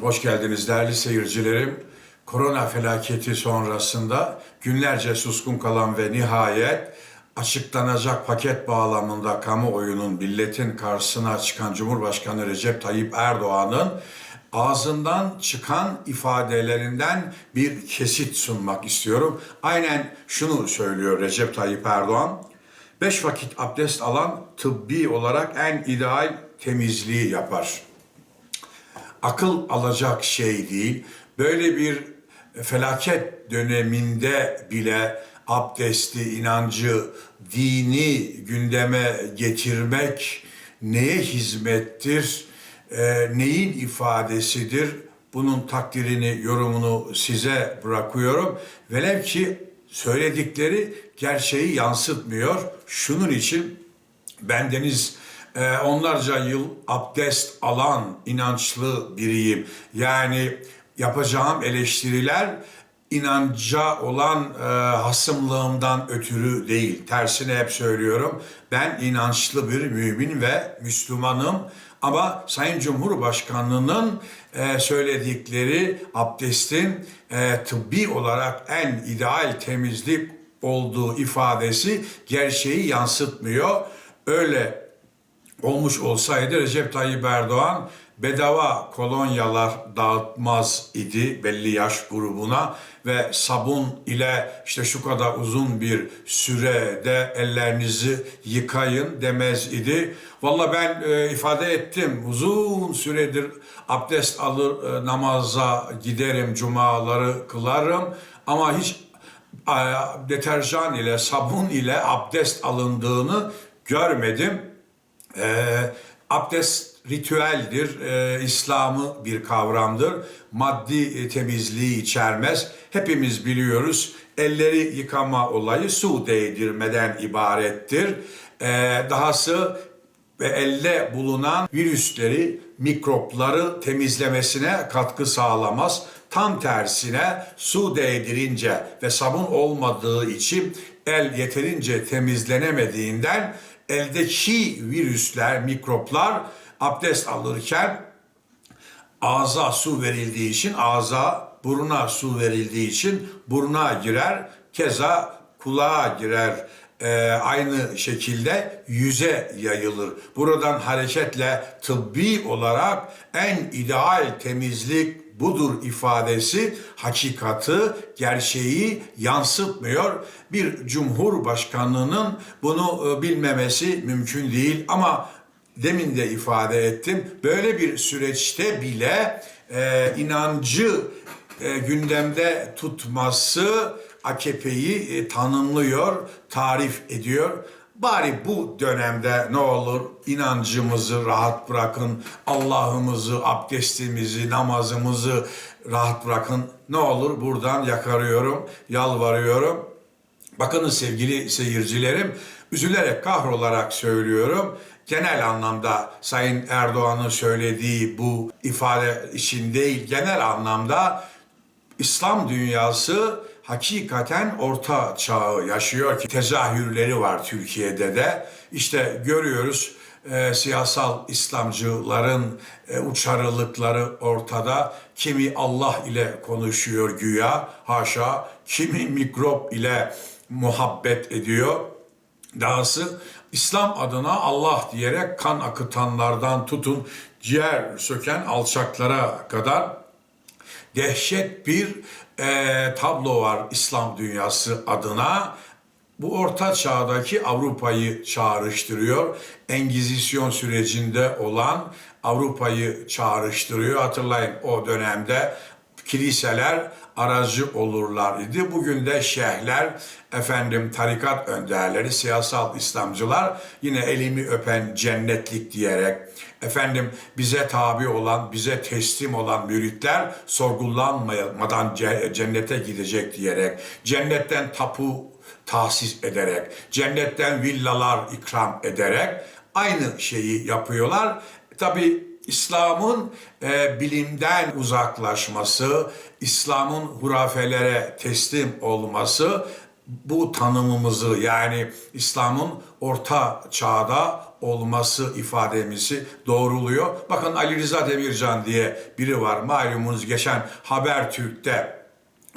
Hoş geldiniz değerli seyircilerim. Korona felaketi sonrasında günlerce suskun kalan ve nihayet açıklanacak paket bağlamında kamuoyunun milletin karşısına çıkan Cumhurbaşkanı Recep Tayyip Erdoğan'ın ağzından çıkan ifadelerinden bir kesit sunmak istiyorum. Aynen şunu söylüyor Recep Tayyip Erdoğan. Beş vakit abdest alan tıbbi olarak en ideal temizliği yapar akıl alacak şey değil. Böyle bir felaket döneminde bile abdesti, inancı, dini gündeme getirmek neye hizmettir, e, neyin ifadesidir? Bunun takdirini, yorumunu size bırakıyorum. Velev ki söyledikleri gerçeği yansıtmıyor. Şunun için bendeniz e, onlarca yıl abdest alan inançlı biriyim. Yani yapacağım eleştiriler inanca olan e, hasımlığımdan ötürü değil. Tersine hep söylüyorum. Ben inançlı bir mümin ve Müslümanım. Ama Sayın Cumhurbaşkanı'nın e, söyledikleri abdestin e, tıbbi olarak en ideal temizlik olduğu ifadesi gerçeği yansıtmıyor. Öyle olmuş olsaydı Recep Tayyip Erdoğan bedava kolonyalar dağıtmaz idi belli yaş grubuna ve sabun ile işte şu kadar uzun bir sürede ellerinizi yıkayın demez idi. Valla ben e, ifade ettim uzun süredir abdest alır e, namaza giderim cumaları kılarım ama hiç e, deterjan ile sabun ile abdest alındığını görmedim. E, abdest ritüeldir, e, İslam'ı bir kavramdır. Maddi e, temizliği içermez. Hepimiz biliyoruz elleri yıkama olayı su değdirmeden ibarettir. E, dahası ve elde bulunan virüsleri, mikropları temizlemesine katkı sağlamaz. Tam tersine su değdirince ve sabun olmadığı için el yeterince temizlenemediğinden eldeki virüsler, mikroplar abdest alırken ağza su verildiği için ağza, buruna su verildiği için buruna girer. Keza kulağa girer. Ee, aynı şekilde yüze yayılır. Buradan hareketle tıbbi olarak en ideal temizlik budur ifadesi hakikati, gerçeği yansıtmıyor. Bir cumhurbaşkanının bunu e, bilmemesi mümkün değil ama demin de ifade ettim. Böyle bir süreçte bile e, inancı e, gündemde tutması AKP'yi e, tanımlıyor, tarif ediyor. Bari bu dönemde ne olur inancımızı rahat bırakın, Allah'ımızı, abdestimizi, namazımızı rahat bırakın. Ne olur buradan yakarıyorum, yalvarıyorum. Bakınız sevgili seyircilerim, üzülerek kahrolarak söylüyorum. Genel anlamda Sayın Erdoğan'ın söylediği bu ifade için değil, genel anlamda İslam dünyası hakikaten orta çağı yaşıyor ki tezahürleri var Türkiye'de de. İşte görüyoruz e, siyasal İslamcıların e, uçarılıkları ortada. Kimi Allah ile konuşuyor güya, haşa. Kimi mikrop ile muhabbet ediyor. Dahası İslam adına Allah diyerek kan akıtanlardan tutun ciğer söken alçaklara kadar dehşet bir e, tablo var İslam dünyası adına. Bu orta çağdaki Avrupa'yı çağrıştırıyor. Engizisyon sürecinde olan Avrupa'yı çağrıştırıyor. Hatırlayın o dönemde kiliseler aracı olurlar idi. Bugün de şeyhler, efendim tarikat önderleri, siyasal İslamcılar yine elimi öpen cennetlik diyerek efendim bize tabi olan, bize teslim olan müritler sorgulanmadan cennete gidecek diyerek, cennetten tapu tahsis ederek, cennetten villalar ikram ederek aynı şeyi yapıyorlar. Tabi İslam'ın e, bilimden uzaklaşması, İslam'ın hurafelere teslim olması bu tanımımızı yani İslam'ın orta çağda olması ifademizi doğruluyor. Bakın Ali Rıza Demircan diye biri var. Malumunuz geçen Habertürk'te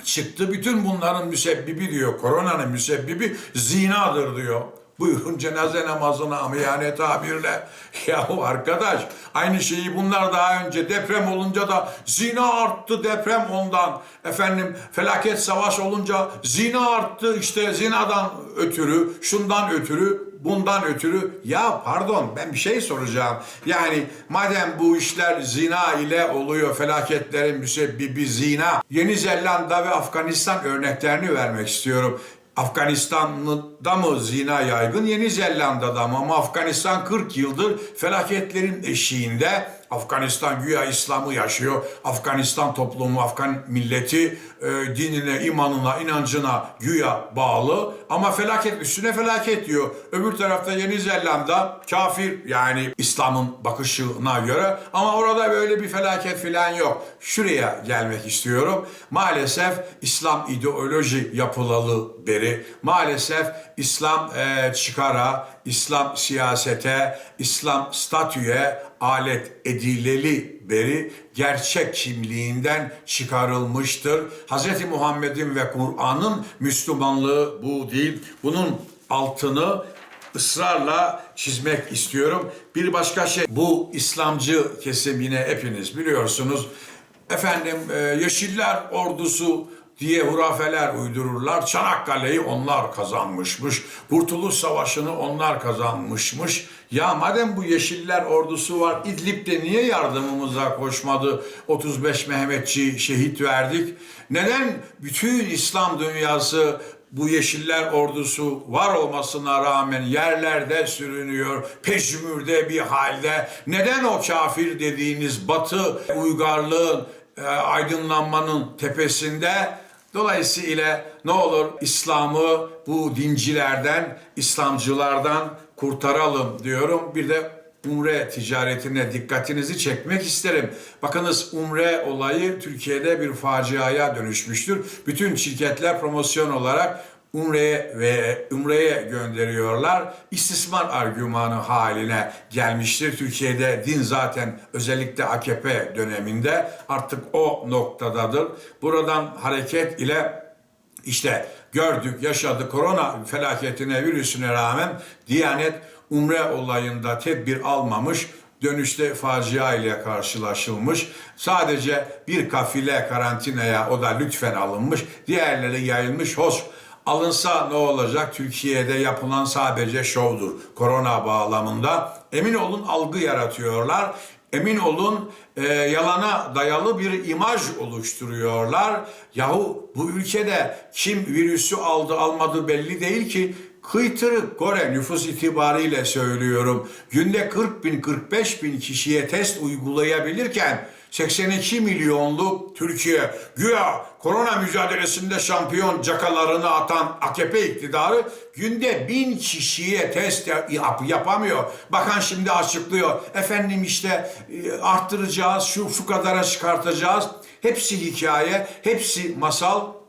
çıktı. Bütün bunların müsebbibi diyor. Koronanın müsebbibi zinadır diyor. Buyurun cenaze namazına amiyane tabirle. Yahu arkadaş aynı şeyi bunlar daha önce deprem olunca da zina arttı deprem ondan. Efendim felaket savaş olunca zina arttı işte zinadan ötürü şundan ötürü bundan ötürü ya pardon ben bir şey soracağım. Yani madem bu işler zina ile oluyor felaketlerin müsebbibi zina. Yeni Zelanda ve Afganistan örneklerini vermek istiyorum. Afganistan'da mı zina yaygın, Yeni Zelanda'da mı? Ama Afganistan 40 yıldır felaketlerin eşiğinde. Afganistan güya İslam'ı yaşıyor. Afganistan toplumu, Afgan milleti e, dinine, imanına, inancına güya bağlı. Ama felaket üstüne felaket diyor. Öbür tarafta Yeni Zelanda kafir yani İslam'ın bakışına göre. Ama orada böyle bir felaket filan yok. Şuraya gelmek istiyorum. Maalesef İslam ideoloji yapılalı beri. Maalesef İslam e, çıkara, İslam siyasete, İslam statüye alet edileli beri gerçek kimliğinden çıkarılmıştır. Hz. Muhammed'in ve Kur'an'ın Müslümanlığı bu değil. Bunun altını ısrarla çizmek istiyorum. Bir başka şey bu İslamcı kesim yine hepiniz biliyorsunuz. Efendim e, Yeşiller ordusu diye hurafeler uydururlar. Çanakkale'yi onlar kazanmışmış. Kurtuluş Savaşı'nı onlar kazanmışmış. Ya madem bu Yeşiller ordusu var İdlib'de niye yardımımıza koşmadı? 35 Mehmetçi şehit verdik. Neden bütün İslam dünyası bu Yeşiller ordusu var olmasına rağmen yerlerde sürünüyor, peşmürde bir halde. Neden o kafir dediğiniz batı uygarlığın, e, aydınlanmanın tepesinde Dolayısıyla ne olur İslam'ı bu dincilerden, İslamcılardan kurtaralım diyorum. Bir de umre ticaretine dikkatinizi çekmek isterim. Bakınız umre olayı Türkiye'de bir faciaya dönüşmüştür. Bütün şirketler promosyon olarak Umre'ye ve Umre'ye gönderiyorlar. İstismar argümanı haline gelmiştir. Türkiye'de din zaten özellikle AKP döneminde artık o noktadadır. Buradan hareket ile işte gördük, yaşadık korona felaketine, virüsüne rağmen Diyanet Umre olayında tedbir almamış, dönüşte facia ile karşılaşılmış. Sadece bir kafile karantinaya o da lütfen alınmış, diğerleri yayılmış. Hoş alınsa ne olacak? Türkiye'de yapılan sadece şovdur korona bağlamında. Emin olun algı yaratıyorlar. Emin olun e, yalana dayalı bir imaj oluşturuyorlar. Yahu bu ülkede kim virüsü aldı almadı belli değil ki. Kıytırık Kore nüfus itibariyle söylüyorum. Günde 40 bin 45 bin kişiye test uygulayabilirken 82 milyonluk Türkiye güya korona mücadelesinde şampiyon cakalarını atan AKP iktidarı günde bin kişiye test yap, yapamıyor. Bakan şimdi açıklıyor. Efendim işte e, arttıracağız, şu şu kadara çıkartacağız. Hepsi hikaye, hepsi masal.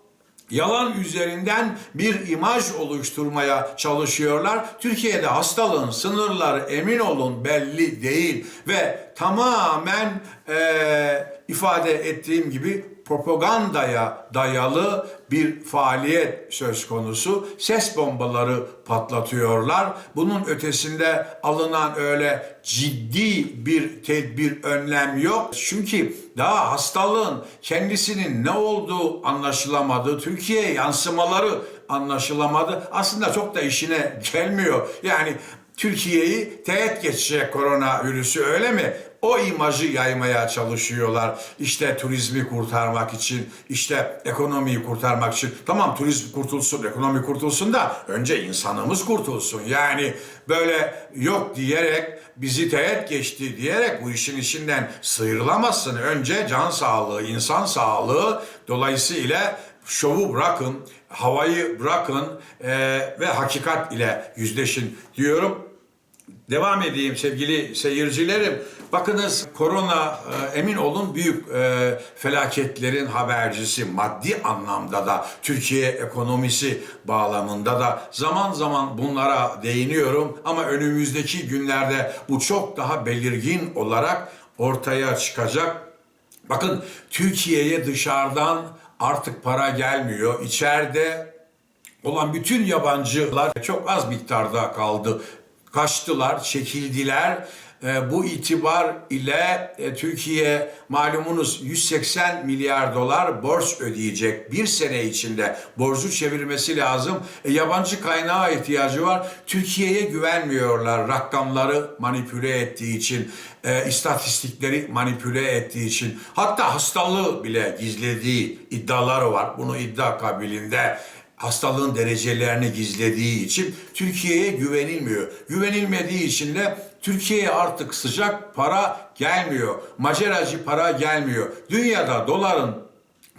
Yalan üzerinden bir imaj oluşturmaya çalışıyorlar. Türkiye'de hastalığın sınırları emin olun belli değil ve tamamen e, ifade ettiğim gibi propagandaya dayalı bir faaliyet söz konusu. Ses bombaları patlatıyorlar. Bunun ötesinde alınan öyle ciddi bir tedbir, önlem yok. Çünkü daha hastalığın kendisinin ne olduğu anlaşılamadı. Türkiye'ye yansımaları anlaşılamadı. Aslında çok da işine gelmiyor. Yani Türkiye'yi teğet geçecek koronavirüsü öyle mi? O imajı yaymaya çalışıyorlar. İşte turizmi kurtarmak için, işte ekonomiyi kurtarmak için. Tamam turizm kurtulsun, ekonomi kurtulsun da önce insanımız kurtulsun. Yani böyle yok diyerek bizi teğet geçti diyerek bu işin içinden sıyrılamazsın. Önce can sağlığı, insan sağlığı dolayısıyla şovu bırakın, havayı bırakın e, ve hakikat ile yüzleşin diyorum. Devam edeyim sevgili seyircilerim. Bakınız korona e, emin olun büyük e, felaketlerin habercisi maddi anlamda da Türkiye ekonomisi bağlamında da zaman zaman bunlara değiniyorum ama önümüzdeki günlerde bu çok daha belirgin olarak ortaya çıkacak. Bakın Türkiye'ye dışarıdan artık para gelmiyor. İçeride olan bütün yabancılar çok az miktarda kaldı. Kaçtılar, çekildiler. E, bu itibar ile e, Türkiye malumunuz 180 milyar dolar borç ödeyecek. Bir sene içinde borcu çevirmesi lazım. E, yabancı kaynağa ihtiyacı var. Türkiye'ye güvenmiyorlar rakamları manipüle ettiği için, istatistikleri manipüle ettiği için. Hatta hastalığı bile gizlediği iddiaları var. Bunu iddia kabilinde hastalığın derecelerini gizlediği için Türkiye'ye güvenilmiyor. Güvenilmediği için de Türkiye'ye artık sıcak para gelmiyor. Maceracı para gelmiyor. Dünyada doların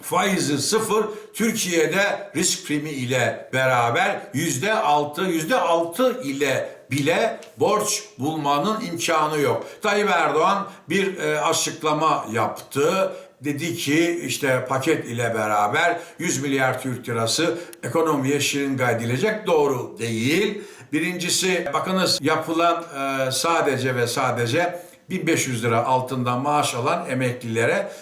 faizi sıfır, Türkiye'de risk primi ile beraber yüzde altı, yüzde altı ile bile borç bulmanın imkanı yok. Tayyip Erdoğan bir e, açıklama yaptı dedi ki işte paket ile beraber 100 milyar Türk lirası ekonomiye şırınga edilecek. Doğru değil. Birincisi bakınız yapılan e, sadece ve sadece 1500 lira altından maaş alan emeklilere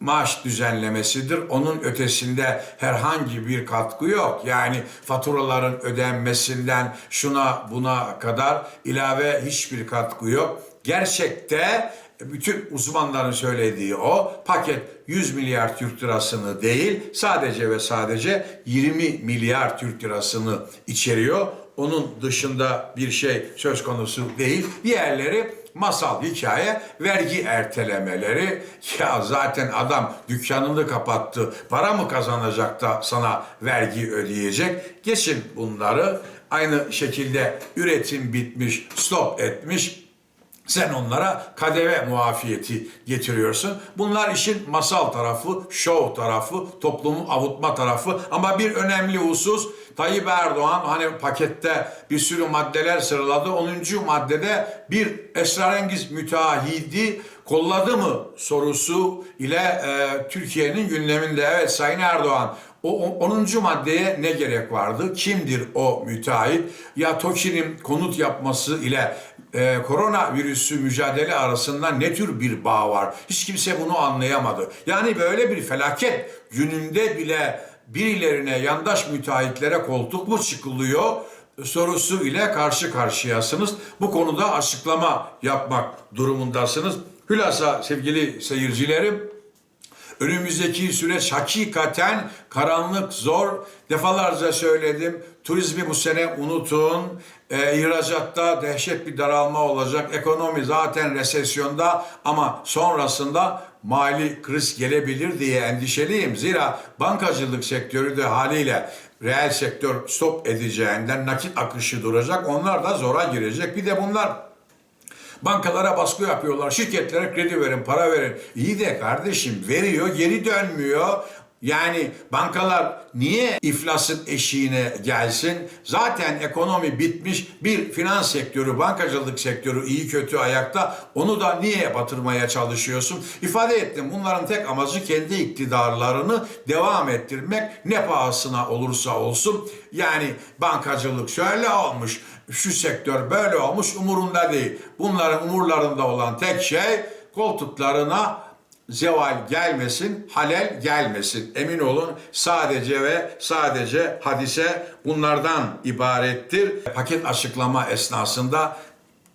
maaş düzenlemesidir. Onun ötesinde herhangi bir katkı yok. Yani faturaların ödenmesinden şuna buna kadar ilave hiçbir katkı yok. Gerçekte bütün uzmanların söylediği o paket 100 milyar Türk lirasını değil sadece ve sadece 20 milyar Türk lirasını içeriyor. Onun dışında bir şey söz konusu değil. Diğerleri masal hikaye vergi ertelemeleri. Ya zaten adam dükkanını kapattı. Para mı kazanacak da sana vergi ödeyecek? Geçin bunları. Aynı şekilde üretim bitmiş stop etmiş sen onlara kadeve muafiyeti getiriyorsun. Bunlar işin masal tarafı, şov tarafı, toplumu avutma tarafı. Ama bir önemli husus Tayyip Erdoğan hani pakette bir sürü maddeler sıraladı. 10. maddede bir esrarengiz müteahhidi kolladı mı sorusu ile e, Türkiye'nin gündeminde. Evet Sayın Erdoğan o 10. maddeye ne gerek vardı? Kimdir o müteahhit? Ya TOKİ'nin konut yapması ile e, koronavirüsü mücadele arasında ne tür bir bağ var? Hiç kimse bunu anlayamadı. Yani böyle bir felaket gününde bile birilerine yandaş müteahhitlere koltuk mu çıkılıyor sorusu ile karşı karşıyasınız. Bu konuda açıklama yapmak durumundasınız. Hülasa sevgili seyircilerim Önümüzdeki süreç hakikaten karanlık, zor. Defalarca söyledim. Turizmi bu sene unutun. E, ihracatta dehşet bir daralma olacak. Ekonomi zaten resesyonda ama sonrasında mali kriz gelebilir diye endişeliyim. Zira bankacılık sektörü de haliyle reel sektör stop edeceğinden nakit akışı duracak. Onlar da zora girecek. Bir de bunlar Bankalara baskı yapıyorlar. Şirketlere kredi verin, para verin. İyi de kardeşim veriyor, geri dönmüyor. Yani bankalar niye iflasın eşiğine gelsin? Zaten ekonomi bitmiş. Bir finans sektörü, bankacılık sektörü iyi kötü ayakta. Onu da niye batırmaya çalışıyorsun? İfade ettim. Bunların tek amacı kendi iktidarlarını devam ettirmek ne pahasına olursa olsun. Yani bankacılık şöyle olmuş, şu sektör böyle olmuş umurunda değil. Bunların umurlarında olan tek şey koltuklarına zeval gelmesin, halel gelmesin. Emin olun sadece ve sadece hadise bunlardan ibarettir. Paket açıklama esnasında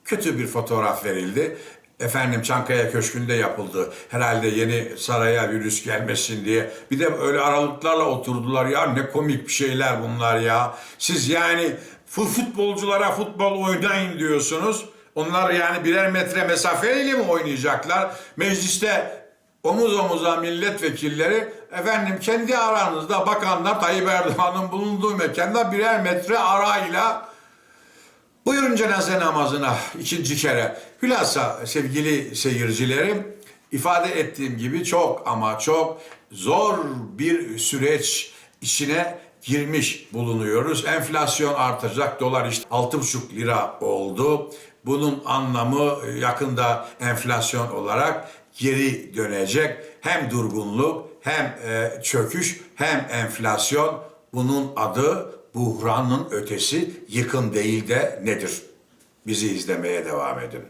kötü bir fotoğraf verildi. Efendim Çankaya Köşkü'nde yapıldı. Herhalde yeni saraya virüs gelmesin diye. Bir de öyle aralıklarla oturdular ya ne komik bir şeyler bunlar ya. Siz yani futbolculara futbol oynayın diyorsunuz. Onlar yani birer metre mesafeyle mi oynayacaklar? Mecliste omuz omuza milletvekilleri efendim kendi aranızda bakanlar Tayyip Erdoğan'ın bulunduğu mekanda birer metre arayla buyurun cenaze namazına ikinci kere. Hülasa sevgili seyircilerim ifade ettiğim gibi çok ama çok zor bir süreç içine girmiş bulunuyoruz. Enflasyon artacak. Dolar işte 6,5 lira oldu. Bunun anlamı yakında enflasyon olarak geri dönecek. Hem durgunluk hem e, çöküş hem enflasyon. Bunun adı buhranın ötesi yıkım değil de nedir? Bizi izlemeye devam edin.